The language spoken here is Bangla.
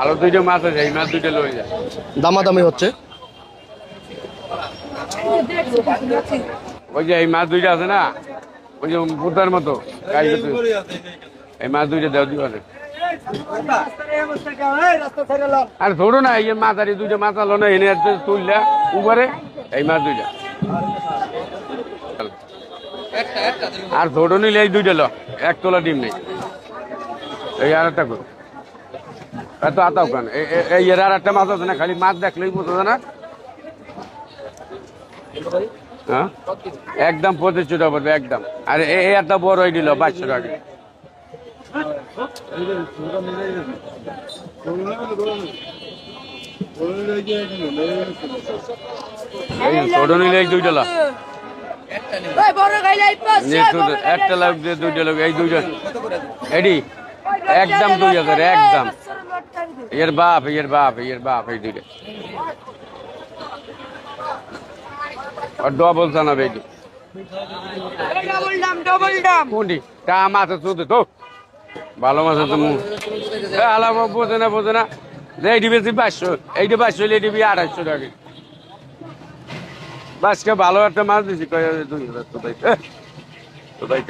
আরও দুইটা মাছ আছে এই মাছ দুইটা লয়ে যায় দামাদামি হচ্ছে। ওই যে এই মাছ দুইটা আছে না ওই যে বুদ্ধার মতো করতে। এই মাছ দুইটা দেওয়া দিবা। আর ধরো না এই যে মাছ আর দুইটা মাছ আলো না এনে তুললে উপরে এই মাছ দুইটা। আর ধরো নিলে এই দুইটা লো এক তোলা ডিম নেই। এই আর একটা কর। এত আতাও কেন? এই- এর আর একটা মাছ আছে না? খালি মাছ দেখলেই বোঝা যায় না? হ্যাঁ? একদম পঁচিশশো টাকা পড়বে একদম। আর এই একটা বড় দিল বাইশশো টাকা এই ছোট নিলে দুইটা পাঁচশো, গাইলে একটা দুইটা লাখ এই দুইটা। এডি একদম দুই হাজার একদম। এর বাপ এর বাপ এর বাপ, এই দুইটা। আর ডবল জানাবে এই কোনটি? তা মাছ শুধু তো। ভালো মাছ তো আলাপ বোঝে না বোঝে না। এইটি বেশি পাঁচশো এইটি পাঁচশো হলে এটি আড়াইশো টাকা। বাসকে ভালো একটা মাছ দিছি দুই হাজার তো তাই তো তাই